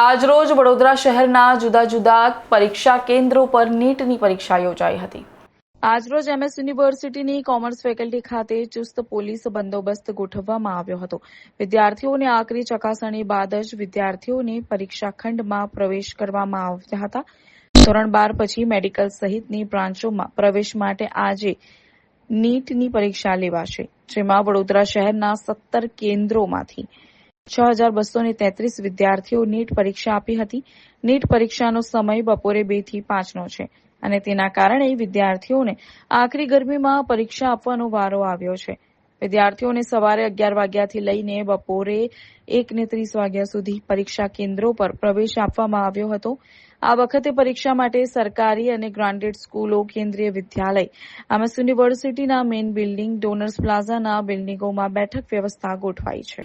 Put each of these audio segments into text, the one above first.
આજરોજ વડોદરા શહેરના જુદા જુદા પરીક્ષા કેન્દ્રો પર નીટની પરીક્ષા યોજાઈ હતી. આજરોજ એમએસ યુનિવર્સિટીની કોમર્સ ફેકલ્ટી ખાતે ચુસ્ત પોલીસ બંદોબસ્ત ગોઠવવામાં આવ્યો હતો. વિદ્યાર્થીઓને આકરી ચકાસણી બાદ જ વિદ્યાર્થીઓને પરીક્ષા ખંડમાં પ્રવેશ કરવામાં આવ્યા હતા. ધોરણ બાર પછી મેડિકલ સહિતની બ્રાન્ચોમાં પ્રવેશ માટે આજે નીટની પરીક્ષા લેવાશે, જેમાં વડોદરા શહેરના સત્તર કેન્દ્રોમાંથી છ હજાર બસો તેત્રીસ વિદ્યાર્થીઓ નીટ પરીક્ષા આપી હતી. નીટ પરીક્ષાનો સમય બપોરે બેથી પાંચનો છે અને તેના કારણે વિદ્યાર્થીઓને આખરી ગરમીમાં પરીક્ષા આપવાનો વારો આવ્યો છે. વિદ્યાર્થીઓને સવારે અગિયાર વાગ્યાથી લઈને બપોરે એકને ત્રીસ વાગ્યા સુધી પરીક્ષા કેન્દ્રો પર પ્રવેશ આપવામાં આવ્યો હતો. આ વખતે પરીક્ષા માટે સરકારી અને ગ્રાન્ટેડ સ્કૂલો, કેન્દ્રીય વિદ્યાલય આમએસ યુનિવર્સિટીના મેઇન બિલ્ડિંગ, ડોનર્સ પ્લાઝાના બિલ્ડિંગોમાં બેઠક વ્યવસ્થા ગોઠવાઈ છે.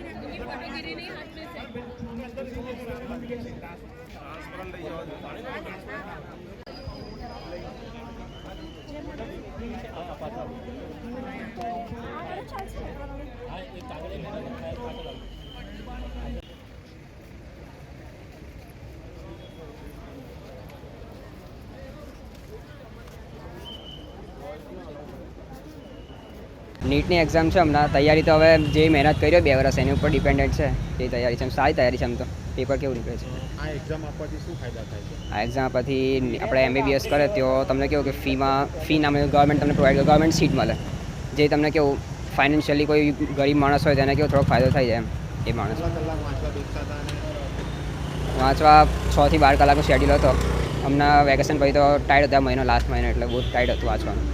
નીટની એક્ઝામ છે હમણાં. તૈયારી તો હવે જે મહેનત કરી બે વર્ષ એની ઉપર ડિપેન્ડન્ટ છે. એ તૈયારી છે સારી તૈયારી છે એમ તો. પેપર કેવું નીકળે છે? આ એક્ઝામ આપવાથી શું ફાયદા થાય છે? આ એક્ઝામ પરથી આપણે એમબીબીએસ કરે તો તમને કેવું કે ફીમાં ફી નામે ગવર્મેન્ટ તમને પ્રોવાઈડ ગવર્મેન્ટ સીટ મળે. જે તમને કેવું ફાઇનાન્શિયલી કોઈ ગરીબ માણસ હોય તેને કેવો થોડોક ફાયદો થઈ જાય એમ એ માણસ. વાંચવા બેસતા હતા અને? વાંચવા છ થી બાર કલાકનો શેડ્યુલ હતો. હમણાં વેકેશન પછી તો ટાઈટ હતા મહિનો લાસ્ટ મહિનો એટલે બહુ ટાઈટ હતું વાંચવાનું.